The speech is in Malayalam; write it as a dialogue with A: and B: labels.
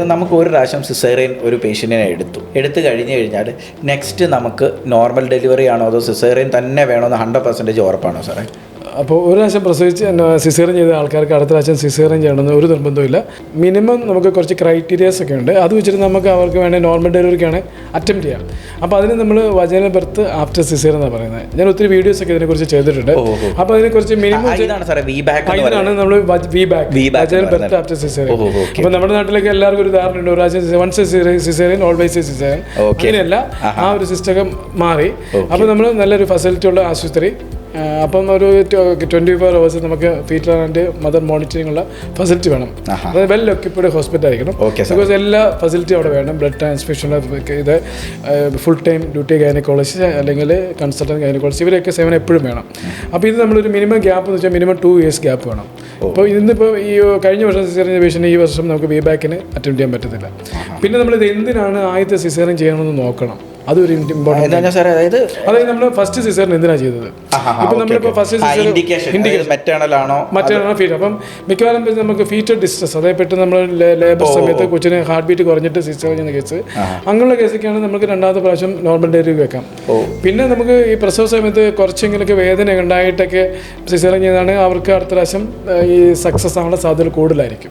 A: അതായത് നമുക്ക് ഒരു പ്രാവശ്യം സിസേറിയൻ ഒരു പേഷ്യന്റിനെ എടുത്തു. എടുത്തു കഴിഞ്ഞ് കഴിഞ്ഞാൽ നെക്സ്റ്റ് നമുക്ക് നോർമൽ ഡെലിവറി ആണോ അതോ സിസേറിയൻ തന്നെ വേണോ എന്ന് ഹൺഡ്രഡ് പെർസെന്റേജ് ഉറപ്പാണോ സാറേ?
B: അപ്പോൾ ഒരു പ്രാവശ്യം പ്രസവിച്ച് സിസേറിയൻ ചെയ്ത ആൾക്കാർക്ക് അടുത്ത പ്രാവശ്യം സിസേറിയൻ ചെയ്യണമെന്ന് ഒരു നിർബന്ധമില്ല മിനിമം നമുക്ക് കുറച്ച് ക്രൈറ്റീരിയാസ് ഒക്കെ ഉണ്ട്. അത് വെച്ചിട്ട് നമുക്ക് അവർക്ക് വേണേൽ നോർമൽ ഡെലിവറിക്കാണ് അറ്റംപ്റ്റ് ചെയ്യാം. അപ്പോൾ അതിന് നമ്മൾ വചന ബർത്ത് ആഫ്റ്റർ സിസേറിയൻ എന്നാണ് പറയുന്നത്. ഞാൻ ഒത്തിരി വീഡിയോസ് ഒക്കെ ഇതിനെക്കുറിച്ച് ചെയ്തിട്ടുണ്ട്. അപ്പോൾ അതിനെക്കുറിച്ച് മിനിമം
A: ആണ് ഇതാണ്
B: നമ്മൾ വി ബാക്ക് വചന ബർത്ത് ആഫ്റ്റർ സിസേറിയൻ
A: ഓഹോ,
B: അപ്പോൾ നമ്മുടെ നാട്ടിലേക്ക് എല്ലാവർക്കും ഒരു ധാരണ ഉണ്ട് ഒരു പ്രാവശ്യം വൺസ് സിസേറിയൻ ഓൾവേസ് സിസേറിയൻ
A: ഇങ്ങനെയല്ല
B: അങ്ങനെയല്ല. ആ ഒരു സിസ്റ്റം മാറി. അപ്പോൾ നമ്മൾ നല്ലൊരു ഫെസിലിറ്റി ഉള്ള ആശുപത്രി അപ്പം ഒരു ട്വന്റി ഫോർ അവേഴ്സ് നമുക്ക് ഫീറ്റർ ആൻഡ് മദർ മോണിറ്ററിംഗ് ഉള്ള ഫെസിലിറ്റി വേണം. അതായത് വെൽ ഒക്യുപ്പൈഡ് ഹോസ്പിറ്റൽ ആയിരിക്കണം. ബിക്കോസ് എല്ലാ ഫെസിലിറ്റി അവിടെ വേണം. ബ്ലഡ് ട്രാൻസ്ഫ്യൂഷൻ ഇത് ഫുൾ ടൈം ഡ്യൂട്ടി ഗൈനക്കോളജി അല്ലെങ്കിൽ കൺസൾട്ടന്റ് ഗൈനക്കോളജി ഇവരെയൊക്കെ സേവനം എപ്പോഴും വേണം. അപ്പോൾ ഇത് നമ്മളൊരു മിനിമം ഗ്യാപ്പ് എന്ന് വെച്ചാൽ മിനിമം ടു ഇയേഴ്സ് ഗ്യാപ്പ് വേണം. അപ്പോൾ ഇന്നിപ്പോൾ ഈ കഴിഞ്ഞ വർഷം സിസേറിയൻ പേഷ്യന്റ് ഈ വർഷം നമുക്ക് ബി ബാക്കിന് അറ്റൻഡ് ചെയ്യാൻ പറ്റത്തില്ല. പിന്നെ നമ്മളിത് എന്തിനാണ് ആദ്യത്തെ സിസേറിയൻ ചെയ്യണമെന്ന് നോക്കണം. അതൊരു
A: ഇമ്പോർട്ടന്റ് സാറേ അതായത്
B: അതായത് നമ്മൾ ഫസ്റ്റ് സിസറിന് എന്തിനാണ് ചെയ്തത്? ഇപ്പം നമ്മളിപ്പോൾ ഫസ്റ്റ് സിസർ
A: ഇൻഡിക്കേഷൻ മെറ്റേണൽ ആണോ?
B: മറ്റൊരാണ് ഫീറ്റ് അപ്പം മിക്കവാറും നമുക്ക് ഫീറ്റർ ഡിസ്ട്രസ് അതായത് പെട്ടെന്ന് നമ്മൾ ലേബർ സമയത്ത് കൊച്ചിന് ഹാർട്ട് ബീറ്റ് കുറഞ്ഞിട്ട് സിസ്റ്റർ കഴിഞ്ഞ കേസ് അങ്ങനെയുള്ള കേസൊക്കെയാണ് നമുക്ക് രണ്ടാമത്തെ പ്രാവശ്യം നോർമൽ ഡെലിവറി വെക്കാം. പിന്നെ നമുക്ക് ഈ പ്രസവ സമയത്ത് കുറച്ചെങ്കിലൊക്കെ വേദന ഉണ്ടായിട്ടൊക്കെ സിസേറിയൻ ചെയ്താണ് അവർക്ക് അടുത്ത പ്രാവശ്യം ഈ സക്സസ് ആവാനുള്ള സാധ്യത കൂടുതലായിരിക്കും.